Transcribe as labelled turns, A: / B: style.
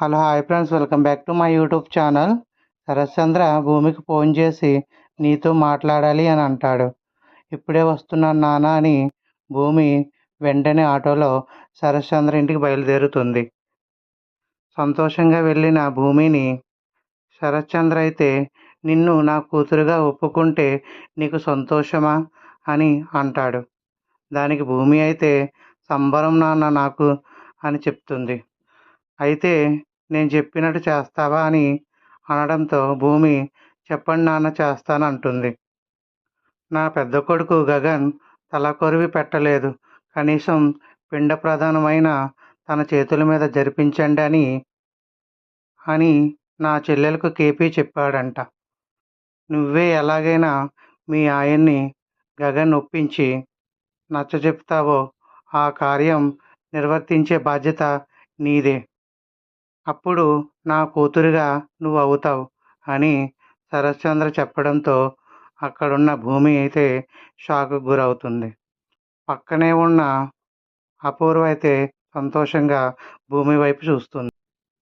A: Hello hi friends. Welcome back to my YouTube channel. Sarathchandra భూమికి phone చేసి నీతో మాట్లాడాలి అని అంటాడు. ఇప్పుడే వస్తున్నాను నాన్న అని భూమి వెంటనే ఆటోలో శరత్చంద్ర ఇంటికి బయలుదేరుతుంది. సంతోషంగా వెళ్ళిన భూమిని శరత్చంద్ర అయితే నిన్ను నా కూతురుగా ఒప్పుకుంటే నీకు సంతోషమా? అని అంటాడు. దానికి భూమి అయితే సంబరం నాన్న నాకు అని చెప్తుంది. అయితే నేను చెప్పినట్టు చేస్తావా అని అనడంతో భూమి చెప్పండి నాన్న చేస్తాను అంటుంది నా పెద్ద కొడుకు గగన్ తల కొరివి పెట్టలేదు. కనీసం పిండ ప్రధానమైన తన చేతుల మీద జరిపించండి అని అని నా చెల్లెలకు కేపీ చెప్పాడంట. నువ్వే ఎలాగైనా మీ ఆయన్ని గగన్ ఒప్పించి నచ్చ చెప్తావో ఆ కార్యం నిర్వర్తించే బాధ్యత నీదే. అప్పుడు నా కూతురుగా నువ్వు అవుతావు అని శరశ్చంద్ర చెప్పడంతో అక్కడున్న భూమి అయితే షాక్కు గురవుతుంది. పక్కనే ఉన్న అపూర్వ అయితే సంతోషంగా భూమి వైపు చూస్తుంది.